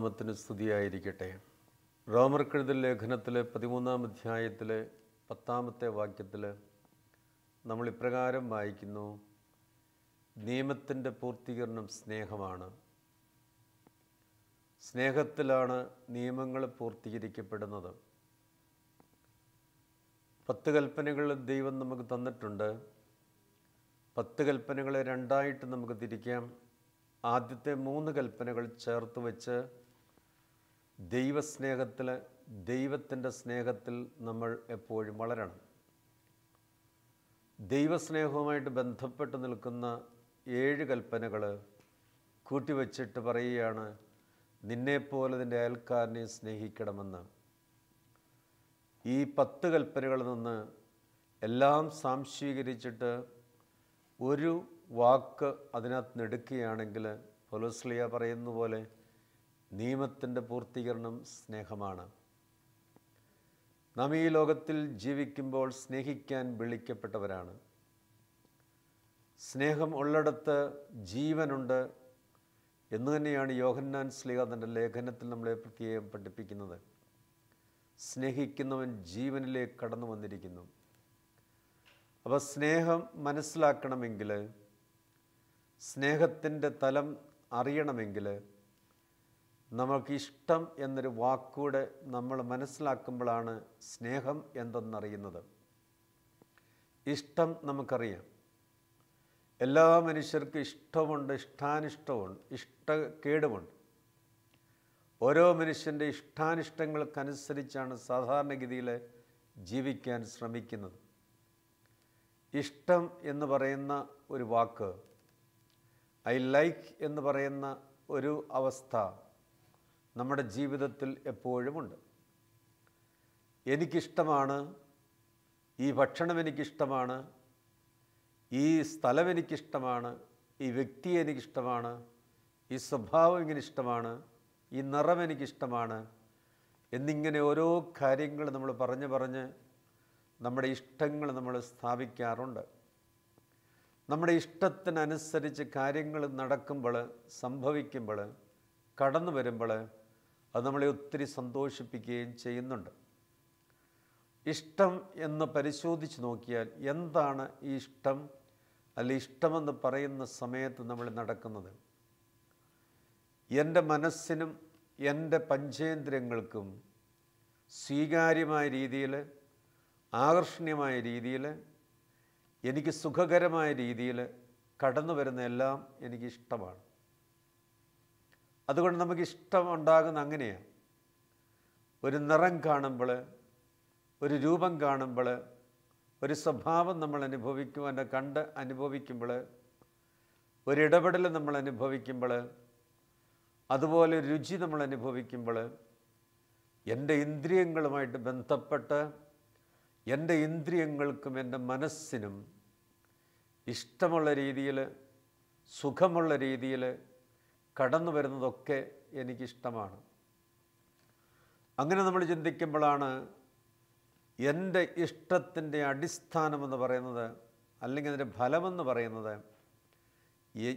ദൈവതിരുനാമത്തിന് സ്തുതിയായിരിക്കട്ടെ. റോമർക്കെഴുതൽ ലേഖനത്തിലെ പതിമൂന്നാം അധ്യായത്തിലെ പത്താമത്തെ വാക്യത്തിൽ നമ്മൾ ഇപ്രകാരം വായിക്കുന്നു. നിയമത്തിന്റെ പൂർത്തീകരണം സ്നേഹമാണ്. സ്നേഹത്തിലാണ് നിയമങ്ങൾ പൂർത്തീകരിക്കപ്പെടുന്നത്. പത്ത് കൽപ്പനകൾ ദൈവം നമുക്ക് തന്നിട്ടുണ്ട്. പത്ത് കൽപ്പനകളെ രണ്ടായിട്ട് നമുക്ക് തിരിക്കാം. ആദ്യത്തെ മൂന്ന് കൽപ്പനകൾ ചേർത്ത് വെച്ച് ദൈവസ്നേഹത്തിൽ ദൈവത്തിന്റെ സ്നേഹത്തിൽ നമ്മൾ എപ്പോഴും വളരണം. ദൈവസ്നേഹവുമായിട്ട് ബന്ധപ്പെട്ട് നിൽക്കുന്ന ഏഴ് കൽപ്പനകൾ കൂട്ടിവച്ചിട്ട് പറയുകയാണ് നിന്നെപ്പോലെ നിന്റെ അയൽക്കാരനെ സ്നേഹിക്കണമെന്ന്. ഈ പത്ത് കൽപ്പനകളിൽ നിന്ന് എല്ലാം സാംശീകരിച്ചിട്ട് ഒരു വാക്ക് അതിനകത്ത് നിന്ന് എടുക്കുകയാണെങ്കിൽ പൊലോസ്ലിയ പറയുന്ന പോലെ നിയമത്തിന്റെ പൂർത്തീകരണം സ്നേഹമാണ്. നാം ഈ ലോകത്തിൽ ജീവിക്കുമ്പോൾ സ്നേഹിക്കാൻ വിളിക്കപ്പെട്ടവരാണ്. സ്നേഹം ഉള്ളിടത്ത് ജീവനുണ്ട് എന്ന് തന്നെയാണ് യോഹന്നാൻ സ്ലിഹ തന്റെ ലേഖനത്തിൽ നമ്മളെ പ്രത്യേകം പഠിപ്പിക്കുന്നത്. സ്നേഹിക്കുന്നവൻ ജീവനിലേക്ക് കടന്നു വന്നിരിക്കുന്നു. അപ്പോൾ സ്നേഹം മനസ്സിലാക്കണമെങ്കിൽ സ്നേഹത്തിന്റെ തലം അറിയണമെങ്കിൽ നമുക്ക് ഇഷ്ടം എന്നൊരു വാക്കൂടെ നമ്മൾ മനസ്സിലാക്കുമ്പോഴാണ് സ്നേഹം എന്തെന്നറിയുന്നത്. ഇഷ്ടം നമുക്കറിയാം. എല്ലാ മനുഷ്യർക്കും ഇഷ്ടമുണ്ട് ഇഷ്ടാനിഷ്ടമുണ്ട് ഇഷ്ടക്കേടുമുണ്ട് ഓരോ മനുഷ്യന്റെ ഇഷ്ടാനിഷ്ടങ്ങൾക്കനുസരിച്ചാണ് സാധാരണഗതിയിൽ ജീവിക്കാൻ ശ്രമിക്കുന്നത്. ഇഷ്ടം എന്ന് പറയുന്ന ഒരു വാക്ക് ഐ ലൈക്ക് എന്ന് പറയുന്ന ഒരു അവസ്ഥ നമ്മുടെ ജീവിതത്തിൽ എപ്പോഴുമുണ്ട് എനിക്കിഷ്ടമാണ് ഈ ഭക്ഷണം എനിക്കിഷ്ടമാണ് ഈ സ്ഥലം എനിക്കിഷ്ടമാണ് ഈ വ്യക്തി എനിക്കിഷ്ടമാണ് ഈ സ്വഭാവം ഇങ്ങനെ ഇഷ്ടമാണ് ഈ നിറം എനിക്കിഷ്ടമാണ് എന്നിങ്ങനെ ഓരോ കാര്യങ്ങൾ നമ്മൾ പറഞ്ഞ് പറഞ്ഞ് നമ്മുടെ ഇഷ്ടങ്ങൾ നമ്മൾ സ്ഥാപിക്കാറുണ്ട്. നമ്മുടെ ഇഷ്ടത്തിനനുസരിച്ച് കാര്യങ്ങൾ നടക്കുമ്പോൾ സംഭവിക്കുമ്പോൾ കടന്നു വരുമ്പോൾ അത് നമ്മളെ ഒത്തിരി സന്തോഷിപ്പിക്കുകയും ചെയ്യുന്നുണ്ട്. ഇഷ്ടം എന്ന് പരിശോധിച്ച് നോക്കിയാൽ എന്താണ് ഈ ഇഷ്ടം? അല്ലെ ഇഷ്ടമെന്ന് പറയുന്ന സമയത്ത് നമ്മൾ നടക്കുന്നത്? എന്റെ മനസ്സിനും എന്റെ പഞ്ചേന്ദ്രിയങ്ങൾക്കും സ്വീകാര്യമായ രീതിയിൽ ആകർഷണീയമായ രീതിയിൽ എനിക്ക് സുഖകരമായ രീതിയിൽ കടന്നു വരുന്ന എല്ലാം എനിക്ക് ഇഷ്ടമാണ്. അതുകൊണ്ട് നമുക്ക് ഇഷ്ടം ഉണ്ടാകുന്ന അങ്ങനെയാണ് ഒരു നിറം കാണുമ്പോൾ ഒരു രൂപം കാണുമ്പോൾ ഒരു സ്വഭാവം നമ്മൾ അനുഭവിക്കുവാൻ കണ്ട് അനുഭവിക്കുമ്പോൾ ഒരിടപെടൽ നമ്മൾ അനുഭവിക്കുമ്പോൾ അതുപോലെ രുചി നമ്മൾ അനുഭവിക്കുമ്പോൾ എന്റെ ഇന്ദ്രിയങ്ങളുമായിട്ട് ബന്ധപ്പെട്ട് എന്റെ ഇന്ദ്രിയങ്ങൾക്കും എന്റെ മനസ്സിനും ഇഷ്ടമുള്ള രീതിയിൽ സുഖമുള്ള രീതിയിൽ കടന്നു വരുന്നതൊക്കെ എനിക്കിഷ്ടമാണ്. അങ്ങനെ നമ്മൾ ചിന്തിക്കുമ്പോഴാണ് എന്റെ ഇഷ്ടത്തിന്റെ അടിസ്ഥാനമെന്ന് പറയുന്നത് അല്ലെങ്കിൽ അതിന്റെ ഫലമെന്ന് പറയുന്നത്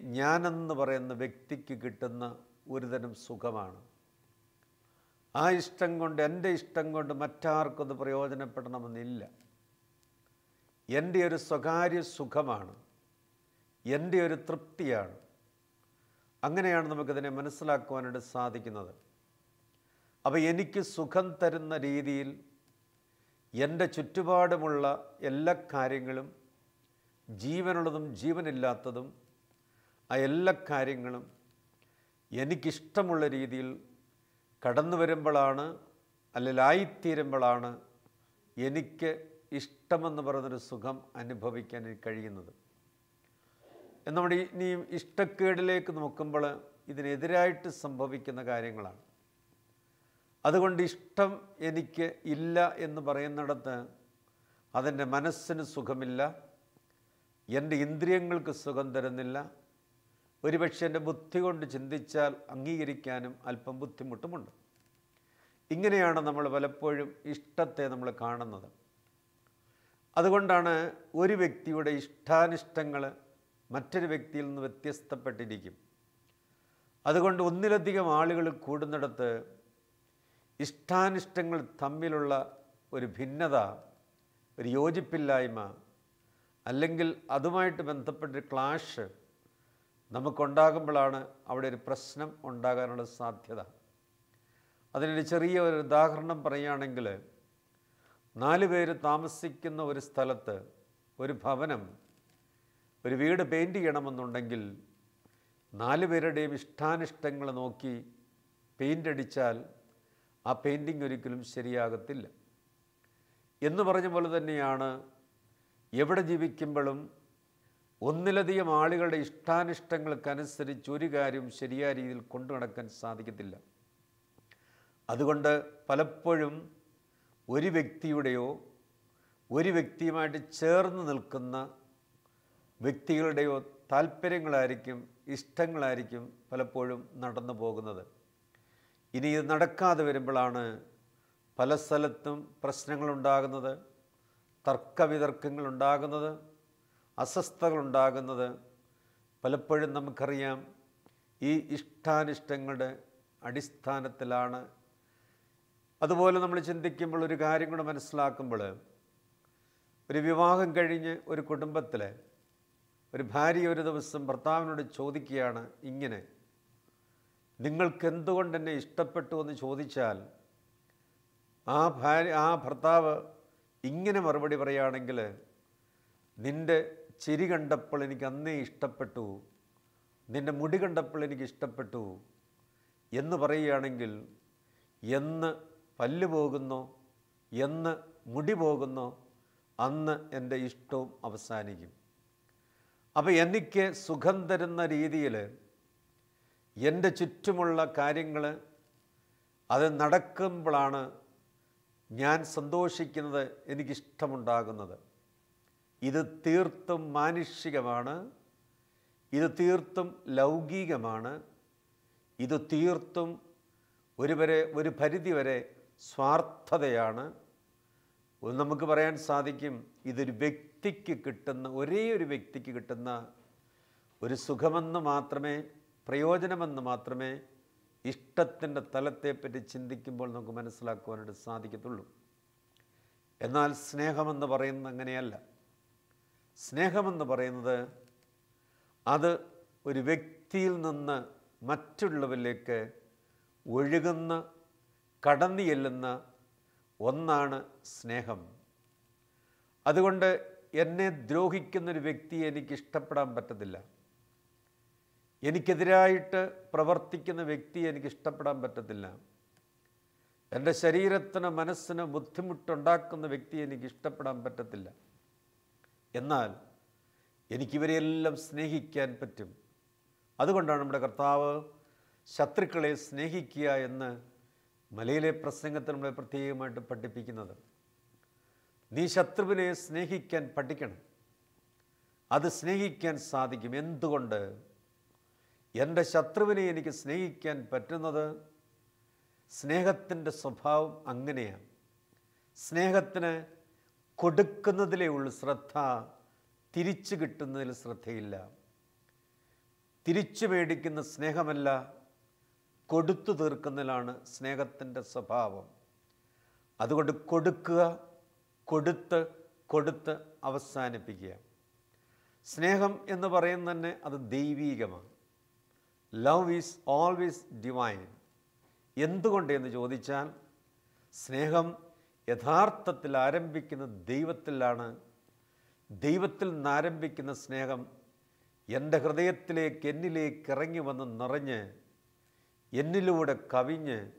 ഞാനെന്ന് പറയുന്ന വ്യക്തിക്ക് കിട്ടുന്ന ഒരുതരം സുഖമാണ്. ആ ഇഷ്ടം കൊണ്ട് എന്റെ ഇഷ്ടം കൊണ്ട് മറ്റാർക്കും അത് പ്രയോജനപ്പെടണമെന്നില്ല. എന്റെ ഒരു സ്വകാര്യ സുഖമാണ്. എന്റെ ഒരു തൃപ്തിയാണ്. അങ്ങനെയാണ് നമുക്കിതിനെ മനസ്സിലാക്കുവാനായിട്ട് സാധിക്കുന്നത്. അപ്പോൾ എനിക്ക് സുഖം തരുന്ന രീതിയിൽ എന്റെ ചുറ്റുപാടുമുള്ള എല്ലാ കാര്യങ്ങളും ജീവനുള്ളതും ജീവനില്ലാത്തതും ആ എല്ലാ കാര്യങ്ങളും എനിക്കിഷ്ടമുള്ള രീതിയിൽ കടന്നു വരുമ്പോഴാണ് അല്ലെങ്കിൽ ആയിത്തീരുമ്പോഴാണ് എനിക്ക് ഇഷ്ടമെന്ന് പറയുന്നൊരു സുഖം അനുഭവിക്കാൻ കഴിയുന്നത്. നമ്മുടെ ഇനിയും ഇഷ്ടക്കേടിലേക്ക് നോക്കുമ്പോൾ ഇതിനെതിരായിട്ട് സംഭവിക്കുന്ന കാര്യങ്ങളാണ്. അതുകൊണ്ട് ഇഷ്ടം എനിക്ക് ഇല്ല എന്ന് പറയുന്നിടത്ത് അതെന്റെ മനസ്സിന് സുഖമില്ല എന്റെ ഇന്ദ്രിയങ്ങൾക്ക് സുഖം തരുന്നില്ല ഒരുപക്ഷെ എന്റെ ബുദ്ധി കൊണ്ട് ചിന്തിച്ചാൽ അംഗീകരിക്കാനും അല്പം ബുദ്ധിമുട്ടുമുണ്ട്. ഇങ്ങനെയാണ് നമ്മൾ പലപ്പോഴും ഇഷ്ടത്തെ നമ്മൾ കാണുന്നത്. അതുകൊണ്ടാണ് ഒരു വ്യക്തിയുടെ ഇഷ്ടാനിഷ്ടങ്ങൾ മറ്റൊരു വ്യക്തിയിൽ നിന്ന് വ്യത്യസ്തപ്പെട്ടിരിക്കും. അതുകൊണ്ട് ഒന്നിലധികം ആളുകൾ കൂടുന്നിടത്ത് ഇഷ്ടാനിഷ്ടങ്ങൾ തമ്മിലുള്ള ഒരു ഭിന്നത ഒരു യോജിപ്പില്ലായ്മ അല്ലെങ്കിൽ അതുമായിട്ട് ബന്ധപ്പെട്ടൊരു ക്ലാഷ് നമുക്കുണ്ടാകുമ്പോഴാണ് അവിടെ ഒരു പ്രശ്നം ഉണ്ടാകാനുള്ള സാധ്യത. അതിനൊരു ചെറിയ ഒരു ഉദാഹരണം പറയുകയാണെങ്കിൽ നാല് പേര് താമസിക്കുന്ന ഒരു സ്ഥലത്ത് ഒരു ഭവനം ഒരു വീട് പെയിന്റ് ചെയ്യണമെന്നുണ്ടെങ്കിൽ നാല് പേരുടെയും ഇഷ്ടാനിഷ്ടങ്ങൾ നോക്കി പെയിന്റ് അടിച്ചാൽ ആ പെയിന്റിങ് ഒരിക്കലും ശരിയാകത്തില്ല. എന്ന് പറഞ്ഞ പോലെ തന്നെയാണ് എവിടെ ജീവിക്കുമ്പോഴും ഒന്നിലധികം ആളുകളുടെ ഇഷ്ടാനിഷ്ടങ്ങൾക്കനുസരിച്ച് ഒരു കാര്യം ശരിയായ രീതിയിൽ കൊണ്ടു നടക്കാൻ സാധിക്കത്തില്ല. അതുകൊണ്ട് പലപ്പോഴും ഒരു വ്യക്തിയുടെയോ ഒരു വ്യക്തിയുമായിട്ട് ചേർന്ന് നിൽക്കുന്ന വ്യക്തികളുടെയോ താല്പര്യങ്ങളായിരിക്കും ഇഷ്ടങ്ങളായിരിക്കും പലപ്പോഴും നടന്നു പോകുന്നത്. ഇനി ഇത് നടക്കാതെ വരുമ്പോഴാണ് പല സ്ഥലത്തും പ്രശ്നങ്ങളുണ്ടാകുന്നത് തർക്കവിതർക്കങ്ങളുണ്ടാകുന്നത് അസ്വസ്ഥതകളുണ്ടാകുന്നത്. പലപ്പോഴും നമുക്കറിയാം ഈ ഇഷ്ടാനിഷ്ടങ്ങളുടെ അടിസ്ഥാനത്തിലാണ്. അതുപോലെ നമ്മൾ ചിന്തിക്കുമ്പോൾ ഒരു കാര്യം കൂടെ മനസ്സിലാക്കുമ്പോൾ ഒരു വിവാഹം കഴിഞ്ഞ് ഒരു കുടുംബത്തിൽ ഒരു ഭാര്യ ഒരു ദിവസം ഭർത്താവിനോട് ചോദിക്കുകയാണ് ഇങ്ങനെ നിങ്ങൾക്ക് എന്തുകൊണ്ട് എന്നെ ഇഷ്ടപ്പെട്ടു എന്ന് ചോദിച്ചാൽ ആ ഭാര്യ ആ ഭർത്താവ് ഇങ്ങനെ മറുപടി പറയുകയാണെങ്കിൽ നിന്റെ ചിരി കണ്ടപ്പോൾ എനിക്ക് അന്നേ ഇഷ്ടപ്പെട്ടു നിന്റെ മുടി കണ്ടപ്പോൾ എനിക്ക് ഇഷ്ടപ്പെട്ടു എന്ന് പറയുകയാണെങ്കിൽ എന്ന് പല്ല് പോകുന്നോ എന്ന് മുടി പോകുന്നോ അന്ന് എന്റെ ഇഷ്ടവും അവസാനിക്കും. അപ്പോൾ എനിക്ക് സുഖം തരുന്ന രീതിയിൽ എന്റെ ചുറ്റുമുള്ള കാര്യങ്ങൾ അത് നടക്കുമ്പോഴാണ് ഞാൻ സന്തോഷിക്കുന്നത് എനിക്കിഷ്ടമുണ്ടാകുന്നത്. ഇത് തീർത്തും മാനുഷികമാണ്. ഇത് തീർത്തും ലൗകികമാണ്. ഇത് തീർത്തും ഒരു വരെ ഒരു പരിധി വരെ സ്വാർത്ഥതയാണ്. നമുക്ക് പറയാൻ സാധിക്കും ഇതൊരു വ്യക്തിക്ക് കിട്ടുന്ന ഒരേ ഒരു വ്യക്തിക്ക് കിട്ടുന്ന ഒരു സുഖമെന്ന് മാത്രമേ പ്രയോജനമെന്ന് മാത്രമേ ഇഷ്ടത്തിന്റെ തലത്തെപ്പറ്റി ചിന്തിക്കുമ്പോൾ നമുക്ക് മനസ്സിലാക്കുവാനായിട്ട് സാധിക്കത്തുള്ളൂ. എന്നാൽ സ്നേഹമെന്ന് പറയുന്നത് അങ്ങനെയല്ല. സ്നേഹമെന്ന് പറയുന്നത് അത് ഒരു വ്യക്തിയിൽ നിന്ന് മറ്റുള്ളവരിലേക്ക് ഒഴുകുന്ന കടന്നു ചെല്ലുന്ന ഒന്നാണ് സ്നേഹം. അതുകൊണ്ട് എന്നെ ദ്രോഹിക്കുന്നൊരു വ്യക്തിയെ എനിക്ക് ഇഷ്ടപ്പെടാൻ പറ്റത്തില്ല. എനിക്കെതിരായിട്ട് പ്രവർത്തിക്കുന്ന വ്യക്തിയെ എനിക്ക് ഇഷ്ടപ്പെടാൻ പറ്റത്തില്ല. എന്റെ ശരീരത്തിന് മനസ്സിന് ബുദ്ധിമുട്ടുണ്ടാക്കുന്ന വ്യക്തിയെ എനിക്ക് ഇഷ്ടപ്പെടാൻ പറ്റത്തില്ല. എന്നാൽ എനിക്കിവരെയെല്ലാം സ്നേഹിക്കാൻ പറ്റും. അതുകൊണ്ടാണ് നമ്മുടെ കർത്താവ് ശത്രുക്കളെ സ്നേഹിക്കുക എന്ന് മലയിലെ പ്രസംഗത്തിൽ നമ്മളെ പ്രത്യേകമായിട്ട് പഠിപ്പിക്കുന്നത്. നീ ശത്രുവിനെ സ്നേഹിക്കാൻ പഠിക്കണം. അത് സ്നേഹിക്കാൻ സാധിക്കും. എന്തുകൊണ്ട്? എന്റെ ശത്രുവിനെ എനിക്ക് സ്നേഹിക്കാൻ പറ്റുന്നത് സ്നേഹത്തിന്റെ സ്വഭാവം അങ്ങനെയാണ്. സ്നേഹത്തിന് കൊടുക്കുന്നതിലേ ഉള്ളൂ ശ്രദ്ധ തിരിച്ചു കിട്ടുന്നതിൽ ശ്രദ്ധയില്ല. തിരിച്ചു മേടിക്കുന്ന സ്നേഹമല്ല കൊടുത്തു തീർക്കുന്നതിലാണ് സ്നേഹത്തിന്റെ സ്വഭാവം. അതുകൊണ്ട് കൊടുക്കുക കൊടുത്ത് കൊടുത്ത് അവസാനിപ്പിക്കുക. സ്നേഹം എന്ന് പറയുന്നത് തന്നെ അത് ദൈവീകമാണ്. ലവ് ഈസ് ഓൾവേസ് ഡിവൈൻ എന്തുകൊണ്ട് എന്ന് ചോദിച്ചാൽ സ്നേഹം യഥാർത്ഥത്തിൽ ആരംഭിക്കുന്ന ദൈവത്തിലാണ്. ദൈവത്തിൽ നിന്ന് ആരംഭിക്കുന്ന സ്നേഹം എന്റെ ഹൃദയത്തിലേക്ക് എന്നിലേക്ക് ഇറങ്ങി വന്ന് നിറഞ്ഞ് എന്നിലൂടെ കവിഞ്ഞ്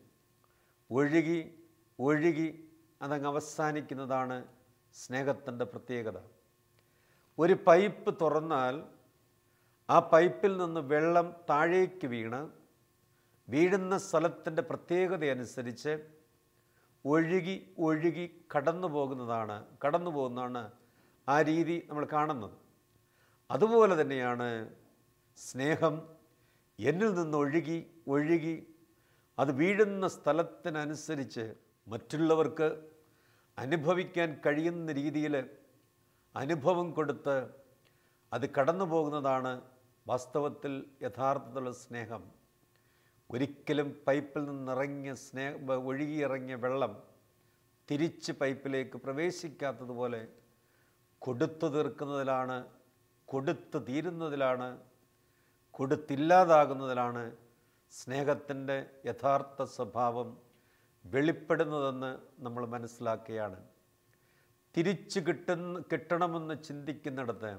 ഒഴുകി ഒഴുകി അതങ്ങ് അവസാനിക്കുന്നതാണ് സ്നേഹത്തിന്റെ പ്രത്യേകത. ഒരു പൈപ്പ് തുറന്നാൽ ആ പൈപ്പിൽ നിന്ന് വെള്ളം താഴേക്ക് വീണ് വീഴുന്ന സ്ഥലത്തിന്റെ പ്രത്യേകത അനുസരിച്ച് ഒഴുകി ഒഴുകി കടന്നു പോകുന്നതാണ് കടന്നു പോകുന്നതാണ് ആ രീതി നമ്മൾ കാണുന്നത്. അതുപോലെ തന്നെയാണ് സ്നേഹം എന്നിൽ നിന്ന് ഒഴുകി ഒഴുകി അത് വീഴുന്ന സ്ഥലത്തിനനുസരിച്ച് മറ്റുള്ളവർക്ക് അനുഭവിക്കാൻ കഴിയുന്ന രീതിയിൽ അനുഭവം കൊടുത്ത് അത് കടന്നു പോകുന്നതാണ് വാസ്തവത്തിൽ യഥാർത്ഥത്തിലുള്ള സ്നേഹം. ഒരിക്കലും പൈപ്പിൽ നിന്നിറങ്ങിയ സ്നേഹ ഒഴുകിയിറങ്ങിയ വെള്ളം തിരിച്ച് പൈപ്പിലേക്ക് പ്രവേശിക്കാത്തതുപോലെ കൊടുത്തു തീർക്കുന്നതിലാണ് കൊടുത്തു തീരുന്നതിലാണ് കൊടുത്തില്ലാതാകുന്നതിലാണ് സ്നേഹത്തിന്റെ യഥാർത്ഥ സ്വഭാവം. വെളിപ്പെടുന്നതെന്ന് നമ്മൾ മനസ്സിലാക്കുകയാണ് തിരിച്ചു കിട്ടുന്ന കിട്ടണമെന്ന് ചിന്തിക്കുന്നിടത്ത്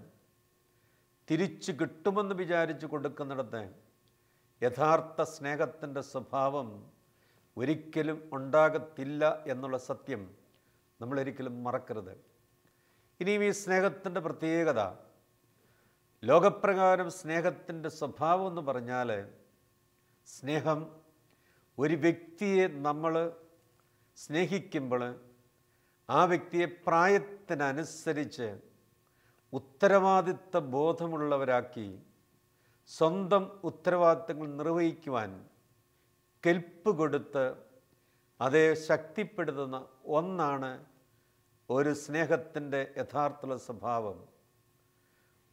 തിരിച്ചു കിട്ടുമെന്ന് വിചാരിച്ച് കൊടുക്കുന്നിടത്ത് യഥാർത്ഥ സ്നേഹത്തിന്റെ സ്വഭാവം ഒരിക്കലും ഉണ്ടാകത്തില്ല എന്നുള്ള സത്യം നമ്മളൊരിക്കലും മറക്കരുത്. ഇനിയും ഈ സ്നേഹത്തിന്റെ പ്രത്യേകത ലോകപ്രകാരം സ്നേഹത്തിന്റെ സ്വഭാവം എന്ന് പറഞ്ഞാൽ സ്നേഹം ഒരു വ്യക്തിയെ നമ്മൾ സ്നേഹിക്കുമ്പോൾ ആ വ്യക്തിയെ പ്രായത്തിനനുസരിച്ച് ഉത്തരവാദിത്ത ബോധമുള്ളവരാക്കി സ്വന്തം ഉത്തരവാദിത്തങ്ങൾ നിർവഹിക്കുവാൻ കെൽപ്പ് കൊടുത്ത് അതേ ശക്തിപ്പെടുത്തുന്ന ഒന്നാണ് ഒരു സ്നേഹത്തിന്റെ യഥാർത്ഥ സ്വഭാവം.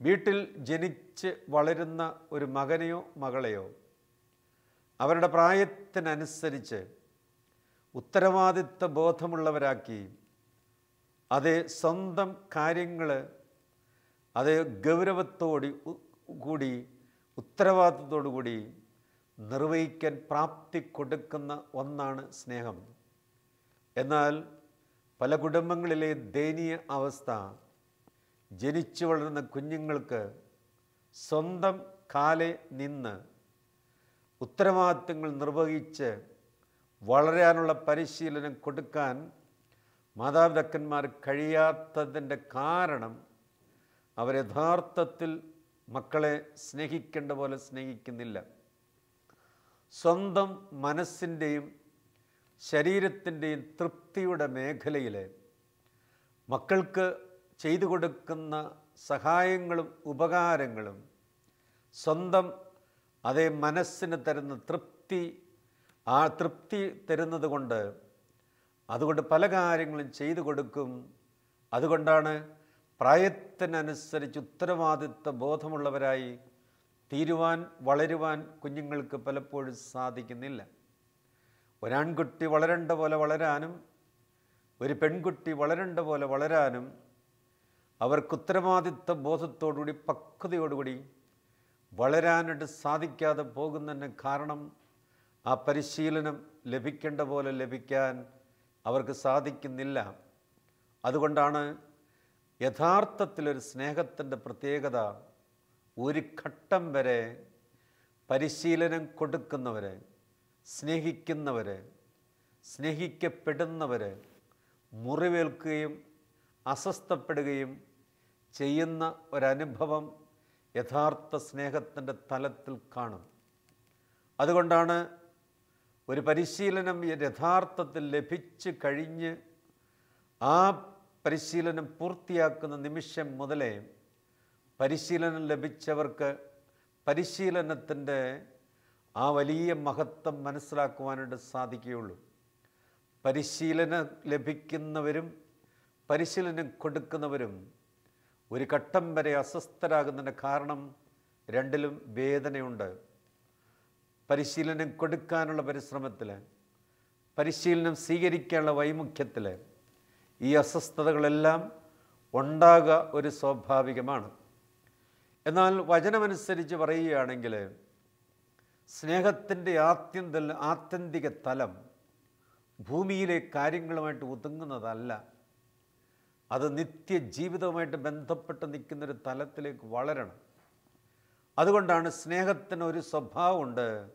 വീട്ടിൽ ജനിച്ച് വളരുന്ന ഒരു മകനെയോ മകളെയോ അവരുടെ പ്രായത്തിനനുസരിച്ച് ഉത്തരവാദിത്വ ബോധമുള്ളവരാക്കി അത് സ്വന്തം കാര്യങ്ങൾ അത് ഗൗരവത്തോടി കൂടി ഉത്തരവാദിത്വത്തോടുകൂടി നിർവഹിക്കാൻ പ്രാപ്തി കൊടുക്കുന്ന ഒന്നാണ് സ്നേഹം. എന്നാൽ പല കുടുംബങ്ങളിലെ ദയനീയ അവസ്ഥ ജനിച്ചു വളരുന്ന കുഞ്ഞുങ്ങൾക്ക് സ്വന്തം കാലെ നിന്ന് ഉത്തരവാദിത്തങ്ങൾ നിർവഹിച്ച് വളരാനുള്ള പരിശീലനം കൊടുക്കാൻ മാതാപിതാക്കന്മാർ കഴിയാത്തതിന്റെ കാരണം അവർ യഥാർത്ഥത്തിൽ മക്കളെ സ്നേഹിക്കേണ്ട പോലെ സ്നേഹിക്കുന്നില്ല. സ്വന്തം മനസ്സിന്റെയും ശരീരത്തിന്റെയും തൃപ്തിയുടെ മേഖലയിൽ മക്കൾക്ക് ചെയ്തു കൊടുക്കുന്ന സഹായങ്ങളും ഉപകാരങ്ങളും സ്വന്തം അതേ മനസ്സിന് തരുന്ന തൃപ്തി ആ തൃപ്തി തരുന്നത് കൊണ്ട് അതുകൊണ്ട് പല കാര്യങ്ങളും ചെയ്തു കൊടുക്കും. അതുകൊണ്ടാണ് പ്രായത്തിനനുസരിച്ച് ഉത്തരവാദിത്വ ബോധമുള്ളവരായി തീരുവാൻ വളരുവാൻ കുഞ്ഞുങ്ങൾക്ക് പലപ്പോഴും സാധിക്കുന്നില്ല. ഒരാൺകുട്ടി വളരേണ്ട പോലെ വളരാനും ഒരു പെൺകുട്ടി വളരേണ്ട പോലെ വളരാനും അവർക്ക് ഉത്തരവാദിത്വ ബോധത്തോടുകൂടി പക്വതയോടുകൂടി വളരാനായിട്ട് സാധിക്കാതെ പോകുന്നതിന് കാരണം ആ പരിശീലനം ലഭിക്കേണ്ട പോലെ ലഭിക്കാൻ അവർക്ക് സാധിക്കുന്നില്ല. അതുകൊണ്ടാണ് യഥാർത്ഥത്തിലൊരു സ്നേഹത്തിന്റെ പ്രത്യേകത ഒരു ഘട്ടം വരെ പരിശീലനം കൊടുക്കുന്നവരെ സ്നേഹിക്കുന്നവരെ സ്നേഹിക്കപ്പെടുന്നവരെ മുറിവേൽക്കുകയും അസ്വസ്ഥപ്പെടുകയും ചെയ്യുന്ന ഒരനുഭവം യഥാർത്ഥ സ്നേഹത്തിന്റെ തലത്തിൽ കാണും അതുകൊണ്ടാണ് ഒരു പരിശീലനം യഥാർത്ഥത്തിൽ ലഭിച്ചു കഴിഞ്ഞ് ആ പരിശീലനം പൂർത്തിയാക്കുന്ന നിമിഷം മുതലേ പരിശീലനം ലഭിച്ചവർക്ക് പരിശീലനത്തിന്റെ ആ വലിയ മഹത്വം മനസ്സിലാക്കുവാനായിട്ട് സാധിക്കുകയുള്ളൂ. പരിശീലനം ലഭിക്കുന്നവരും പരിശീലനം കൊടുക്കുന്നവരും ഒരു ഘട്ടം വരെ അസ്വസ്ഥരാകുന്നതിന്റെ കാരണം രണ്ടിലും വേദനയുണ്ട്. പരിശീലനം കൊടുക്കാനുള്ള പരിശ്രമത്തിൽ പരിശീലനം സ്വീകരിക്കാനുള്ള വൈമുഖ്യത്തിൽ ഈ അസ്വസ്ഥതകളെല്ലാം ഉണ്ടാകുക ഒരു സ്വാഭാവികമാണ്. എന്നാൽ വചനമനുസരിച്ച് പറയുകയാണെങ്കിൽ സ്നേഹത്തിന്റെ ആത്യന്ത ആത്യന്തിക തലം ഭൂമിയിലെ കാര്യങ്ങളുമായിട്ട് ഒതുങ്ങുന്നതല്ല. അത് നിത്യജീവിതവുമായിട്ട് ബന്ധപ്പെട്ട് നിൽക്കുന്നൊരു തലത്തിലേക്ക് വളരണം. അതുകൊണ്ടാണ് സ്നേഹത്തിന് ഒരു സ്വഭാവമുണ്ട്.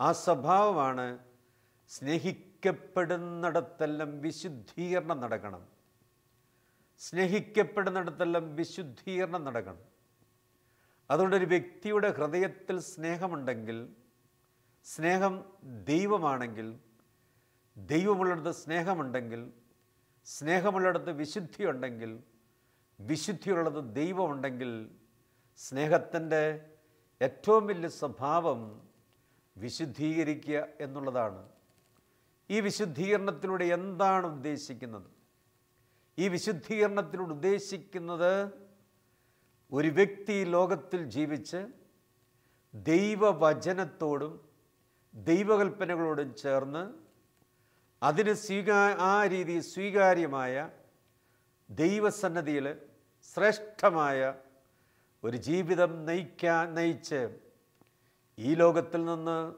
ആ സ്വഭാവമാണ് സ്നേഹിക്കപ്പെടുന്നിടത്തെല്ലാം വിശുദ്ധീകരണം നടക്കണം. സ്നേഹിക്കപ്പെടുന്നിടത്തെല്ലാം വിശുദ്ധീകരണം നടക്കണം. അതുകൊണ്ട് ഒരു വ്യക്തിയുടെ ഹൃദയത്തിൽ സ്നേഹമുണ്ടെങ്കിൽ സ്നേഹം ദൈവമാണെങ്കിൽ ദൈവമുള്ളിടത്ത് സ്നേഹമുണ്ടെങ്കിൽ സ്നേഹമുള്ളിടത്ത് വിശുദ്ധിയുണ്ടെങ്കിൽ വിശുദ്ധിയുള്ളത് ദൈവമുണ്ടെങ്കിൽ സ്നേഹത്തിന്റെ ഏറ്റവും വലിയ സ്വഭാവം വിശുദ്ധീകരിക്കുക എന്നുള്ളതാണ്. ഈ വിശുദ്ധീകരണത്തിലൂടെ എന്താണ് ഉദ്ദേശിക്കുന്നത്? ഈ വിശുദ്ധീകരണത്തിലൂടെ ഉദ്ദേശിക്കുന്നത് ഒരു വ്യക്തി ലോകത്തിൽ ജീവിച്ച് ദൈവവചനത്തോടും ദൈവകൽപ്പനകളോടും ചേർന്ന് അതിന് സ്വീകാ ആ രീതി സ്വീകാര്യമായ ദൈവസന്നദ്ധിയിൽ ശ്രേഷ്ഠമായ ഒരു ജീവിതം നയിക്കാൻ നയിച്ച് ഈ ലോകത്തിൽ നിന്ന്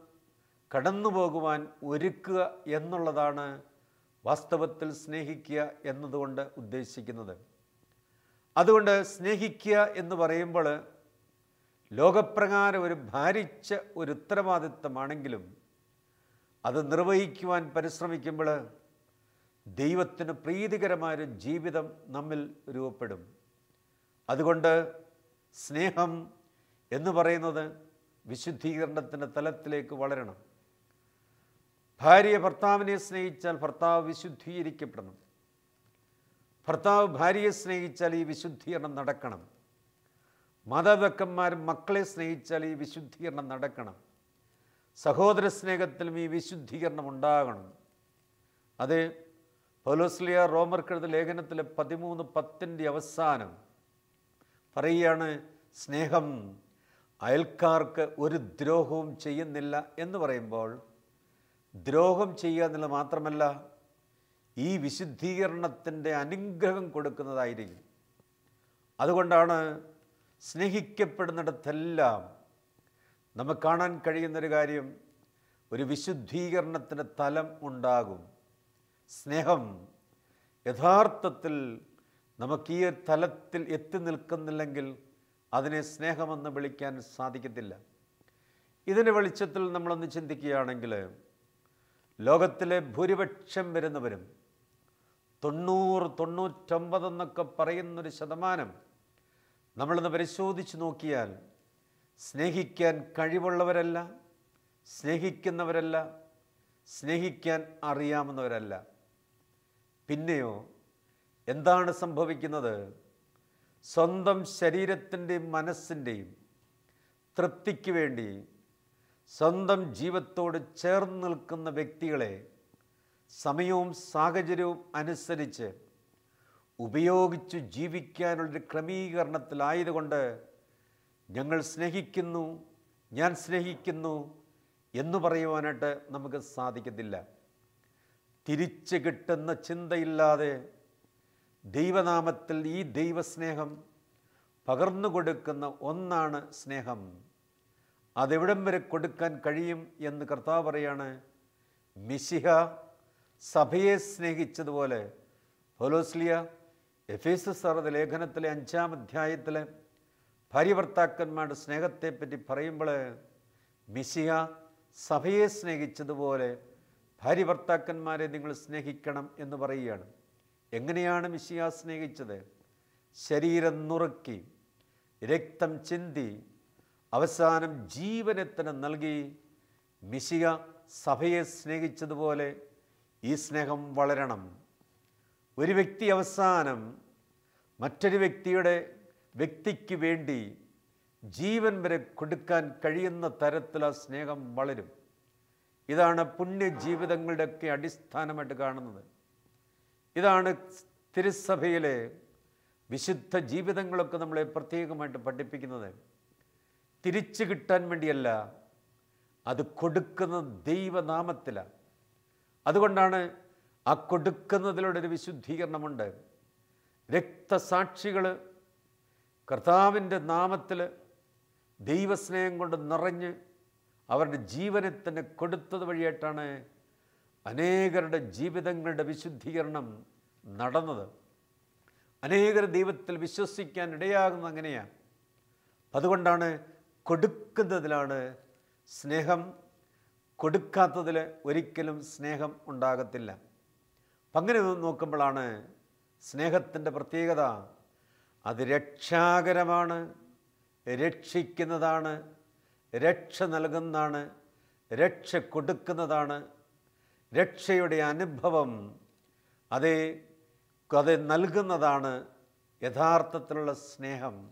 കടന്നു പോകുവാൻ ഒരുക്കുക എന്നുള്ളതാണ് വാസ്തവത്തിൽ സ്നേഹിക്കുക എന്നതുകൊണ്ട് ഉദ്ദേശിക്കുന്നത്. അതുകൊണ്ട് സ്നേഹിക്കുക എന്ന് പറയുമ്പോൾ ലോകപ്രകാരം ഒരു ഭാരിച്ച ഒരു ഉത്തരവാദിത്തമാണെങ്കിലും അത് നിർവഹിക്കുവാൻ പരിശ്രമിക്കുമ്പോൾ ദൈവത്തിന് പ്രീതികരമായൊരു ജീവിതം നമ്മിൽ രൂപപ്പെടും. അതുകൊണ്ട് സ്നേഹം എന്ന് പറയുന്നത് വിശുദ്ധീകരണത്തിന്റെ തലത്തിലേക്ക് വളരണം. ഭാര്യ ഭർത്താവിനെ സ്നേഹിച്ചാൽ ഭർത്താവ് വിശുദ്ധീകരിക്കപ്പെടണം. ഭർത്താവ് ഭാര്യയെ സ്നേഹിച്ചാൽ ഈ വിശുദ്ധീകരണം നടക്കണം. മാതാപിതാക്കന്മാരും മക്കളെ സ്നേഹിച്ചാൽ ഈ വിശുദ്ധീകരണം നടക്കണം. സഹോദര സ്നേഹത്തിലും ഈ വിശുദ്ധീകരണം ഉണ്ടാകണം അത് പൗലോസ്ലിയ റോമർക്കെഴുത ലേഖനത്തിലെ പതിമൂന്ന് പത്തിന്റെ അവസാനം പറയുകയാണ് സ്നേഹം അയൽക്കാർക്ക് ഒരു ദ്രോഹവും ചെയ്യുന്നില്ല എന്ന് പറയുമ്പോൾ ദ്രോഹം ചെയ്യുക മാത്രമല്ല ഈ വിശുദ്ധീകരണത്തിന്റെ അനുഗ്രഹം കൊടുക്കുന്നതായിരിക്കും. അതുകൊണ്ടാണ് സ്നേഹിക്കപ്പെടുന്നിടത്തെല്ലാം നമുക്ക് കാണാൻ കഴിയുന്നൊരു കാര്യം ഒരു വിശുദ്ധീകരണത്തിന് തലം ഉണ്ടാകും. സ്നേഹം യഥാർത്ഥത്തിൽ നമുക്ക് ഈ തലത്തിൽ എത്തി നിൽക്കുന്നില്ലെങ്കിൽ അതിനെ സ്നേഹമെന്ന് വിളിക്കാൻ സാധിക്കത്തില്ല. ഇതിന്റെ വെളിച്ചത്തിൽ നമ്മളൊന്ന് ചിന്തിക്കുകയാണെങ്കിൽ ലോകത്തിലെ ഭൂരിപക്ഷം വരുന്നവരും തൊണ്ണൂറ് തൊണ്ണൂറ്റൊമ്പതെന്നൊക്കെ പറയുന്നൊരു ശതമാനം നമ്മളിന്ന് പരിശോധിച്ച് നോക്കിയാൽ സ്നേഹിക്കാൻ കഴിവുള്ളവരല്ല സ്നേഹിക്കുന്നവരല്ല സ്നേഹിക്കാൻ അറിയാവുന്നവരല്ല. പിന്നെയോ എന്താണ് സംഭവിക്കുന്നത്? സ്വന്തം ശരീരത്തിന്റെയും മനസ്സിന്റെയും തൃപ്തിക്ക് വേണ്ടി സ്വന്തം ജീവത്തോട് ചേർന്ന് നിൽക്കുന്ന വ്യക്തികളെ സമയവും സാഹചര്യവും അനുസരിച്ച് ഉപയോഗിച്ച് ജീവിക്കാനുള്ളൊരു ക്രമീകരണത്തിലായതുകൊണ്ട് ഞങ്ങൾ സ്നേഹിക്കുന്നു ഞാൻ സ്നേഹിക്കുന്നു എന്ന് പറയുവാനായിട്ട് നമുക്ക് സാധിക്കത്തില്ല. തിരിച്ച് കിട്ടുന്ന ചിന്തയില്ലാതെ ദൈവനാമത്തിൽ ഈ ദൈവസ്നേഹം പകർന്നു കൊടുക്കുന്ന ഒന്നാണ് സ്നേഹം. അതെവിടം വരെ കൊടുക്കാൻ കഴിയും എന്ന് കർത്താവ് പറയാണ് മിശിഹ സഭയെ സ്നേഹിച്ചതുപോലെ. പൗലോസ്ലിയ എഫേസ് സാറത് ലേഖനത്തിലെ അഞ്ചാം അധ്യായത്തിലെ ഭാര്യഭർത്താക്കന്മാരുടെ സ്നേഹത്തെപ്പറ്റി പറയുമ്പോൾ മിശിഹ സഭയെ സ്നേഹിച്ചതുപോലെ ഭാര്യ ഭർത്താക്കന്മാരെ നിങ്ങൾ സ്നേഹിക്കണം എന്ന് പറയുകയാണ്. എങ്ങനെയാണ് മിശിഹ സ്നേഹിച്ചത്? ശരീരം നുറുക്കി രക്തം ചിന്തി അവസാനം ജീവനത്തിന് നൽകി മിശിക സഭയെ സ്നേഹിച്ചതുപോലെ ഈ സ്നേഹം വളരണം. ഒരു വ്യക്തി അവസാനം മറ്റൊരു വ്യക്തിയുടെ വ്യക്തിക്ക് വേണ്ടി ജീവൻ വരെ കൊടുക്കാൻ കഴിയുന്ന തരത്തിൽ ആ സ്നേഹം വളരും. ഇതാണ് പുണ്യജീവിതങ്ങളുടെയൊക്കെ അടിസ്ഥാനമായിട്ട് കാണുന്നത്. ഇതാണ് തിരുസഭയിലെ വിശുദ്ധ ജീവിതങ്ങളൊക്കെ നമ്മളെ പ്രത്യേകമായിട്ട് പഠിപ്പിക്കുന്നത്. തിരിച്ചു കിട്ടാൻ വേണ്ടിയല്ല അത് കൊടുക്കുന്ന ദൈവനാമത്തിലാണ് അതുകൊണ്ടാണ് ആ കൊടുക്കുന്നതിലൂടെ ഒരു വിശുദ്ധീകരണമുണ്ട്. രക്തസാക്ഷികൾ കർത്താവിന്റെ നാമത്തിൽ ദൈവസ്നേഹം കൊണ്ട് നിറഞ്ഞ് അവരുടെ ജീവനെ തന്നെ കൊടുത്തത് വഴിയായിട്ടാണ് അനേകരുടെ ജീവിതങ്ങളുടെ വിശുദ്ധീകരണം നടന്നത്. അനേകർ ദൈവത്തിൽ വിശ്വസിക്കാൻ ഇടയാകുന്നത് അങ്ങനെയാണ്. അതുകൊണ്ടാണ് കൊടുക്കുന്നതിലാണ് സ്നേഹം കൊടുക്കാത്തതിൽ ഒരിക്കലും സ്നേഹം ഉണ്ടാകത്തില്ല. അപ്പം അങ്ങനെ നോക്കുമ്പോഴാണ് സ്നേഹത്തിന്റെ പ്രത്യേകത. അത് രക്ഷാകരമാണ് രക്ഷിക്കുന്നതാണ് രക്ഷ നൽകുന്നതാണ് രക്ഷ കൊടുക്കുന്നതാണ് രക്ഷയുടെ അനുഭവം. അതേ അത് നൽകുന്നതാണ് യഥാർത്ഥത്തിലുള്ള സ്നേഹം.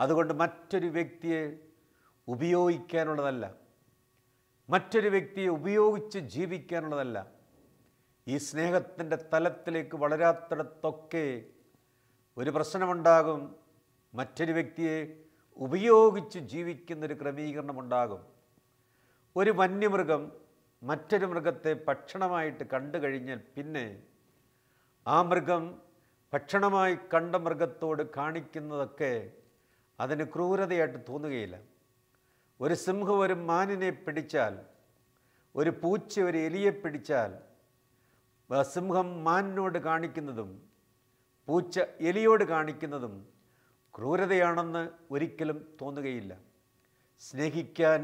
അതുകൊണ്ട് മറ്റൊരു വ്യക്തിയെ ഉപയോഗിക്കാനുള്ളതല്ല. മറ്റൊരു വ്യക്തിയെ ഉപയോഗിച്ച് ജീവിക്കാനുള്ളതല്ല. ഈ സ്നേഹത്തിന്റെ തലത്തിലേക്ക് വളരാത്തിടത്തൊക്കെ ഒരു പ്രശ്നമുണ്ടാകും മറ്റൊരു വ്യക്തിയെ ഉപയോഗിച്ച് ജീവിക്കുന്നൊരു ക്രമീകരണം ഉണ്ടാകും ഒരു വന്യമൃഗം മറ്റൊരു മൃഗത്തെ ഭക്ഷണമായിട്ട് കണ്ടു കഴിഞ്ഞാൽ പിന്നെ ആ മൃഗം ഭക്ഷണമായി കണ്ട മൃഗത്തോട് കാണിക്കുന്നതൊക്കെ അതിന് ക്രൂരതയായിട്ട് തോന്നുകയില്ല. ഒരു സിംഹം ഒരു മാനിനെ പിടിച്ചാൽ ഒരു പൂച്ച ഒരു എലിയെ പിടിച്ചാൽ സിംഹം മാനിനോട് കാണിക്കുന്നതും പൂച്ച എലിയോട് കാണിക്കുന്നതും ക്രൂരതയാണെന്ന് ഒരിക്കലും തോന്നുകയില്ല. സ്നേഹിക്കാൻ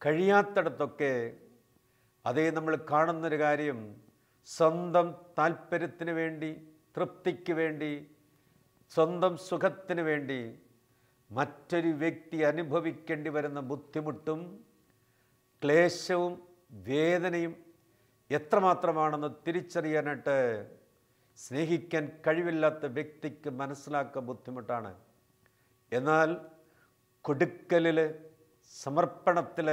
കഴിയാത്തിടത്തൊക്കെ അതേ നമ്മൾ കാണുന്നൊരു കാര്യം സ്വന്തം താല്പര്യത്തിന് വേണ്ടി തൃപ്തിക്ക് വേണ്ടി സ്വന്തം സുഖത്തിന് വേണ്ടി മറ്റൊരു വ്യക്തി അനുഭവിക്കേണ്ടി വരുന്ന ബുദ്ധിമുട്ടും ക്ലേശവും വേദനയും എത്രമാത്രമാണെന്ന് തിരിച്ചറിയാനായിട്ട് സ്നേഹിക്കാൻ കഴിവില്ലാത്ത വ്യക്തിക്ക് മനസ്സിലാക്കാൻ ബുദ്ധിമുട്ടാണ്. എന്നാൽ കൊടുക്കലിൽ സമർപ്പണത്തിൽ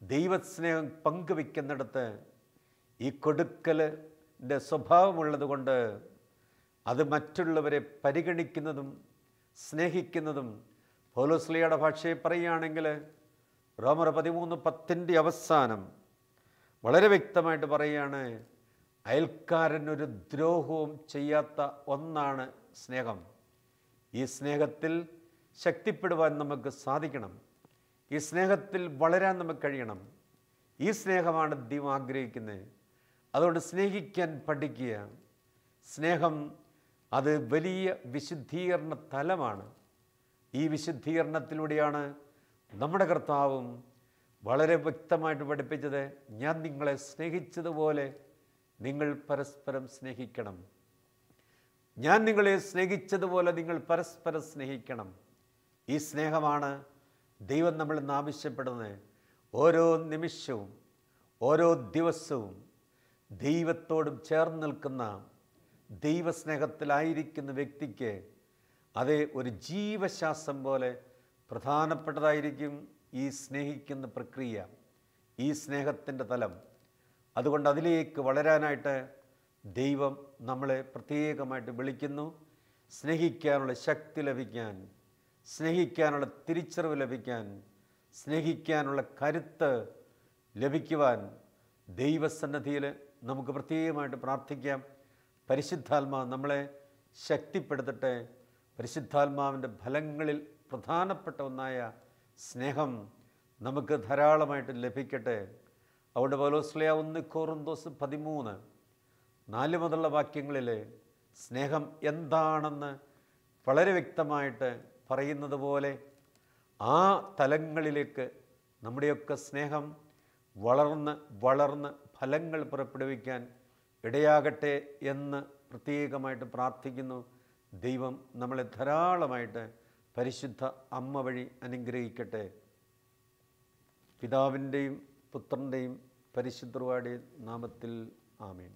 ദൈവസ്നേഹം പങ്കുവെക്കുന്നിടത്ത് ഈ കൊടുക്കലിന്റെ സ്വഭാവമുള്ളത് കൊണ്ട് അത് മറ്റുള്ളവരെ പരിഗണിക്കുന്നതും സ്നേഹിക്കുന്നതും പൗലോസ്ലിയുടെ ഭാഷയെ പറയുകയാണെങ്കിൽ റോമർ പതിമൂന്ന് പത്തിന്റെ അവസാനം വളരെ വ്യക്തമായിട്ട് പറയുകയാണ് അയൽക്കാരനൊരു ദ്രോഹവും ചെയ്യാത്ത ഒന്നാണ് സ്നേഹം. ഈ സ്നേഹത്തിൽ ശക്തിപ്പെടുവാൻ നമുക്ക് സാധിക്കണം. ഈ സ്നേഹത്തിൽ വളരാൻ നമുക്ക് കഴിയണം. ഈ സ്നേഹമാണ് ദൈവം ആഗ്രഹിക്കുന്നത്. അതുകൊണ്ട് സ്നേഹിക്കാൻ പഠിക്കുക. സ്നേഹം അത് വലിയ വിശുദ്ധീകരണ തലമാണ്. ഈ വിശുദ്ധീകരണത്തിലൂടെയാണ് നമ്മുടെ കർത്താവും വളരെ വ്യക്തമായിട്ട് പഠിപ്പിച്ചത്. ഞാൻ നിങ്ങളെ സ്നേഹിച്ചതുപോലെ നിങ്ങൾ പരസ്പരം സ്നേഹിക്കണം. ഞാൻ നിങ്ങളെ സ്നേഹിച്ചതുപോലെ നിങ്ങൾ പരസ്പരം സ്നേഹിക്കണം. ഈ സ്നേഹമാണ് ദൈവം നമ്മൾ നിന്ന് ആവശ്യപ്പെടുന്നത്. ഓരോ നിമിഷവും ഓരോ ദിവസവും ദൈവത്തോടും ചേർന്ന് നിൽക്കുന്ന ദൈവസ്നേഹത്തിലായിരിക്കുന്ന വ്യക്തിക്ക് അത് ഒരു ജീവശ്വാസം പോലെ പ്രധാനപ്പെട്ടതായിരിക്കും ഈ സ്നേഹിക്കുന്ന പ്രക്രിയ ഈ സ്നേഹത്തിന്റെ തലം. അതുകൊണ്ട് അതിലേക്ക് വളരാനായിട്ട് ദൈവം നമ്മളെ പ്രത്യേകമായിട്ട് വിളിക്കുന്നു. സ്നേഹിക്കാനുള്ള ശക്തി ലഭിക്കാൻ സ്നേഹിക്കാനുള്ള തിരിച്ചറിവ് ലഭിക്കാൻ സ്നേഹിക്കാനുള്ള കരുത്ത് ലഭിക്കുവാൻ ദൈവസന്നദ്ധിയിൽ നമുക്ക് പ്രത്യേകമായിട്ട് പ്രാർത്ഥിക്കാം. പരിശുദ്ധാത്മാവ് നമ്മളെ ശക്തിപ്പെടുത്തട്ടെ. പരിശുദ്ധാത്മാവിന്റെ ഫലങ്ങളിൽ പ്രധാനപ്പെട്ട ഒന്നായ സ്നേഹം നമുക്ക് ധാരാളമായിട്ട് ലഭിക്കട്ടെ. അവിടെ പൗലോസ്ലിയ ഒന്ന് കോറുന്തോസ് പതിമൂന്ന്. നാല് മുതലുള്ള വാക്യങ്ങളിൽ സ്നേഹം എന്താണെന്ന് വളരെ വ്യക്തമായിട്ട് പറയുന്നത് പോലെ ആ തലങ്ങളിലേക്ക് നമ്മുടെയൊക്കെ സ്നേഹം വളർന്ന് വളർന്ന് ഫലങ്ങൾ പുറപ്പെടുവിക്കാൻ ഇടയാകട്ടെ എന്ന് പ്രത്യേകമായിട്ട് പ്രാർത്ഥിക്കുന്നു. ദൈവം നമ്മളെ ധാരാളമായിട്ട് പരിശുദ്ധ അമ്മ വഴി അനുഗ്രഹിക്കട്ടെ. പിതാവിന്റെയും പുത്രന്റെയും പരിശുദ്ധരുടെ നാമത്തിൽ ആമേൻ.